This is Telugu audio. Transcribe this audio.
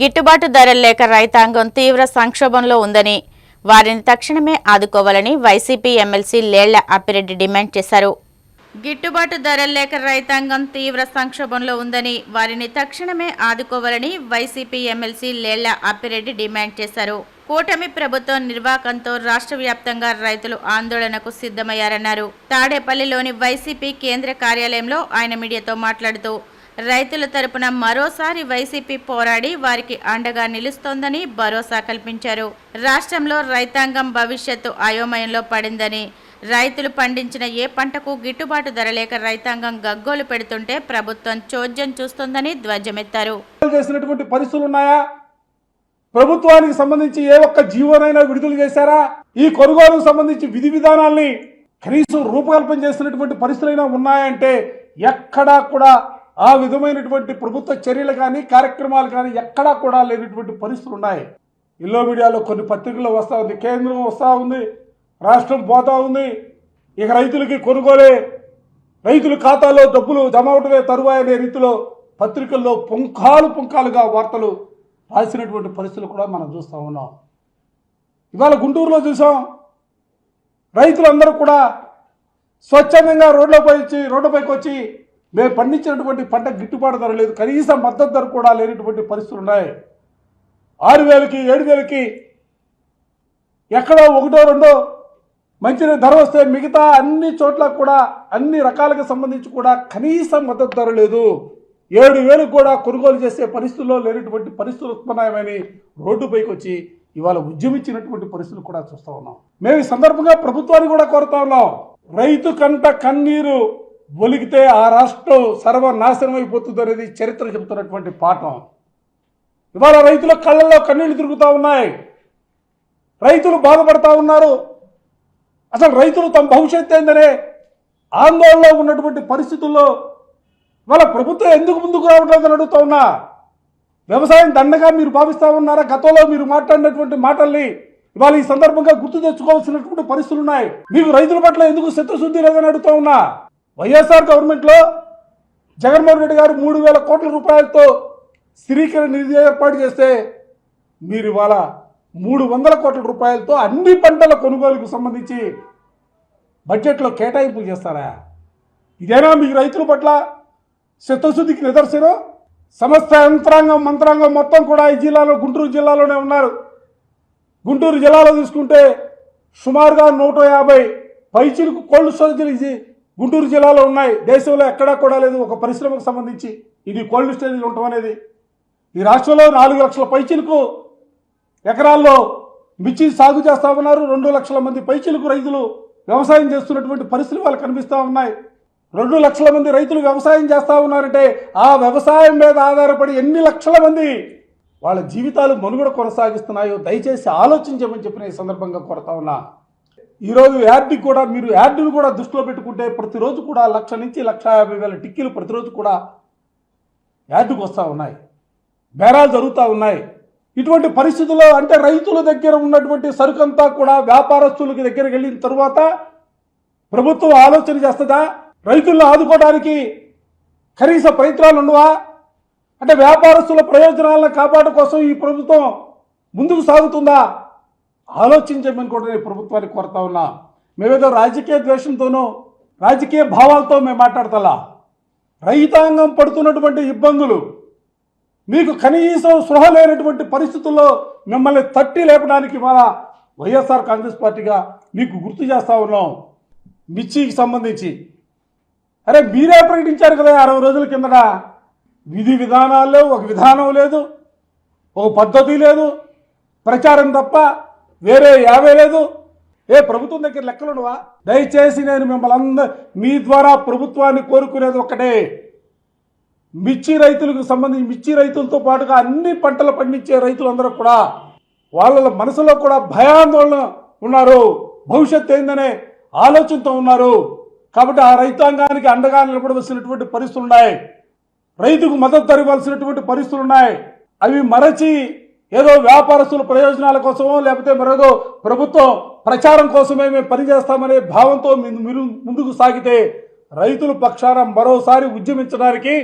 గిట్టుబాటు ధరలు లేక రైతాంగం తీవ్ర సంక్షోభంలో ఉందని వారిని తక్షణమే ఆదుకోవాలని YCP MLC Lella Appireddy demand చేశారు. గిట్టుబాటు ధరలు లేక రైతాంగం తీవ్ర సంక్షోభంలో ఉందని వారిని తక్షణమే ఆదుకోవాలని YCP MLC Lella Appireddy demand చేశారు. కూటమి ప్రభుత్వం నిర్వాకంతో రాష్ట్ర వ్యాప్తంగా రైతులు ఆందోళనకు సిద్ధమయ్యారన్నారు. తాడేపల్లిలోని వైసీపీ కేంద్ర కార్యాలయంలో ఆయన మీడియాతో మాట్లాడుతూ రైతుల తరపున మరోసారి వైసీపీ పోరాడి వారికి అండగా నిలుస్తోందని భరోసా కల్పించారు. రాష్ట్రంలో రైతాంగం భవిష్యత్తు అయోమయంలో పడిందని రైతులు పండించిన ఏ పంటకు గిట్టుబాటు ధర లేక రైతాంగం గగ్గోలు పెడుతుంటే ప్రభుత్వం చోద్యం చూస్తోందని ధ్వజమెత్తారు. చేసినటువంటి పరిస్థితులు ఉన్నాయా? ప్రభుత్వానికి సంబంధించి ఏ ఒక్క జీవోనైనా విడుదల చేశారా? ఈ కొనుగోలుకు సంబంధించి విధి విధానాల్ని కనీసం రూపకల్పన చేసినటువంటి పరిస్థితులైనా ఉన్నాయంటే ఎక్కడా కూడా ఆ విధమైనటువంటి ప్రభుత్వ చర్యలు కానీ కార్యక్రమాలు కానీ ఎక్కడా కూడా లేనటువంటి పరిస్థితులు ఉన్నాయి. ఇల్లో మీడియాలో కొన్ని పత్రికలు వస్తూ ఉంది కేంద్రం వస్తూ ఉంది రాష్ట్రం పోతూ ఉంది. ఇక రైతులకి కొనుగోలే రైతుల ఖాతాలో డబ్బులు జమ అవటమే తరువాయనే రీతిలో పత్రికల్లో పుంఖాలు పుంఖాలుగా వార్తలు రాసినటువంటి పరిస్థితులు కూడా మనం చూస్తూ ఉన్నాం. ఇవాళ గుంటూరులో చూసాం రైతులందరూ కూడా స్వచ్ఛందంగా రోడ్లపై వచ్చి రోడ్లపైకి వచ్చి మేము పండించినటువంటి పంట గిట్టుబాటు ధర లేదు. కనీసం మద్దతు ధర కూడా లేనటువంటి పరిస్థితులు ఉన్నాయి. ఆరు వేలకి ఏడు వేలకి ఎక్కడో ఒకటో రెండో మంచి ధర వస్తే మిగతా అన్ని చోట్ల కూడా అన్ని రకాలకు సంబంధించి కూడా కనీసం మద్దతు ధర లేదు. ఏడు వేలకు కూడా కొనుగోలు చేసే పరిస్థితుల్లో లేనటువంటి పరిస్థితులు ఉత్పన్నాయమని రోడ్డుపైకి వచ్చి ఇవాళ ఉద్యమించినటువంటి పరిస్థితులు కూడా చూస్తూ ఉన్నాం. మేము ఈ సందర్భంగా ప్రభుత్వాన్ని కూడా కోరుతా ఉన్నాం. రైతు కంట కన్నీరు ఒలిగితే ఆ రాష్ట్రం సర్వనాశనం అయిపోతుంది అనేది చరిత్ర చెబుతున్నటువంటి పాఠం. ఇవాళ రైతుల కళ్ళల్లో కన్నీళ్ళు తిరుగుతూ ఉన్నాయి. రైతులు బాధపడతా ఉన్నారు. అసలు రైతులు తమ భవిష్యత్తు ఏందనే ఆందోళనలో ఉన్నటువంటి పరిస్థితుల్లో వాళ్ళ ప్రభుత్వం ఎందుకు ముందుకు రావట్లేదని అడుగుతా ఉన్నా. వ్యవసాయం దండగా మీరు భావిస్తా ఉన్నారా? గతంలో మీరు మాట్లాడినటువంటి మాటల్ని ఇవాళ ఈ సందర్భంగా గుర్తు తెచ్చుకోవాల్సినటువంటి పరిస్థితులు ఉన్నాయి. మీకు రైతుల పట్ల ఎందుకు శత్రుశుద్ధి లేదని అడుగుతా ఉన్నా. వైఎస్ఆర్ గవర్నమెంట్లో జగన్మోహన్ రెడ్డి గారు మూడు వేల కోట్ల రూపాయలతో స్థిరీకరణ నిధి ఏర్పాటు చేస్తే మీరు ఇవాళ మూడు వందల కోట్ల రూపాయలతో అన్ని పంటల కొనుగోలుకు సంబంధించి బడ్జెట్లో కేటాయింపులు చేస్తారా? ఇదేనా మీకు రైతుల పట్ల శతశుద్ధికి నిదర్శనం? సమస్త యంత్రాంగం మంత్రాంగం మొత్తం కూడా ఈ జిల్లాలో గుంటూరు జిల్లాలోనే ఉన్నారు. గుంటూరు జిల్లాలో తీసుకుంటే సుమారుగా నూట యాభై పైచిలకు కోల్డ్ స్టోరేజీలు గుంటూరు జిల్లాలో ఉన్నాయి. దేశంలో ఎక్కడా కూడా లేదు. ఒక పరిశ్రమకు సంబంధించి ఇది కోల్డ్ స్టోరేజ్ ఉండటం అనేది. ఈ రాష్ట్రంలో నాలుగు లక్షల పైచిలకు ఎకరాల్లో మిర్చి సాగు చేస్తా ఉన్నారు. రెండు లక్షల మంది పైచిలకు రైతులు వ్యవసాయం చేస్తున్నటువంటి పరిస్థితులు వాళ్ళు కనిపిస్తూ ఉన్నాయి. రెండు లక్షల మంది రైతులు వ్యవసాయం చేస్తూ ఉన్నారంటే ఆ వ్యవసాయం మీద ఆధారపడి ఎన్ని లక్షల మంది వాళ్ళ జీవితాలు మనుగడ కొనసాగిస్తున్నాయో దయచేసి ఆలోచించమని చెప్పిన ఈ సందర్భంగా కోరుతా ఉన్నా. ఈరోజు యాడ్ని కూడా మీరు యాడ్ని కూడా దృష్టిలో పెట్టుకుంటే ప్రతిరోజు కూడా లక్ష నుంచి లక్ష యాభై వేల టిక్కీలు ప్రతిరోజు కూడా యాడ్కి వస్తూ ఉన్నాయి. బేరాలు జరుగుతూ ఉన్నాయి. ఇటువంటి పరిస్థితుల్లో అంటే రైతుల దగ్గర ఉన్నటువంటి సరుకంతా కూడా వ్యాపారస్తులకి దగ్గరికి వెళ్ళిన తర్వాత ప్రభుత్వం ఆలోచన చేస్తుందా? రైతులను ఆదుకోవడానికి కనీస ప్రయత్నాలు ఉండవా? అంటే వ్యాపారస్తుల ప్రయోజనాలను కాపాడు కోసం ఈ ప్రభుత్వం ముందుకు సాగుతుందా? ఆలోచించమని కూడా నేను ప్రభుత్వాన్ని కోరుతా ఉన్నా. మేమేదో రాజకీయ ద్వేషంతోనూ రాజకీయ భావాలతో మేము మాట్లాడతలా? రైతాంగం పడుతున్నటువంటి ఇబ్బందులు మీకు కనీసం సృహ లేనటువంటి పరిస్థితుల్లో మిమ్మల్ని తట్టి లేపడానికి మన వైఎస్ఆర్ కాంగ్రెస్ పార్టీగా మీకు గుర్తు చేస్తా ఉన్నాం. మిర్చికి సంబంధించి. అరే మీరే ప్రకటించారు కదా అరవై రోజుల కిందట. విధి విధానాలు ఒక విధానం లేదు ఒక పద్ధతి లేదు ప్రచారం తప్ప వేరే యావే లేదు. ఏ ప్రభుత్వం దగ్గర లెక్కలుండవా దయచేసి నేను మిమ్మల్ని అందరూ మీ ద్వారా ప్రభుత్వాన్ని కోరుకునేది ఒకటే మిర్చి రైతులకు సంబంధించి మిర్చి రైతులతో పాటుగా అన్ని పంటలు పండించే రైతులందరూ కూడా వాళ్ళ మనసులో కూడా భయాందోళన ఉన్నారు. భవిష్యత్తు ఏందనే ఆలోచనతో ఉన్నారు. కాబట్టి ఆ రైతాంగానికి అండగా నిలబడవలసినటువంటి పరిస్థితులు ఉన్నాయి. రైతుకు మద్దతు తరవలసినటువంటి పరిస్థితులు ఉన్నాయి. అవి మరచి ఏదో వ్యాపారస్తుల ప్రయోజనాల కోసమో లేకపోతే మరేదో ప్రభుత్వం ప్రచారం కోసమే మేము పనిచేస్తామనే భావంతో మీరు ముందుకు సాగితే రైతుల పక్షాన మరోసారి ఉద్యమించడానికి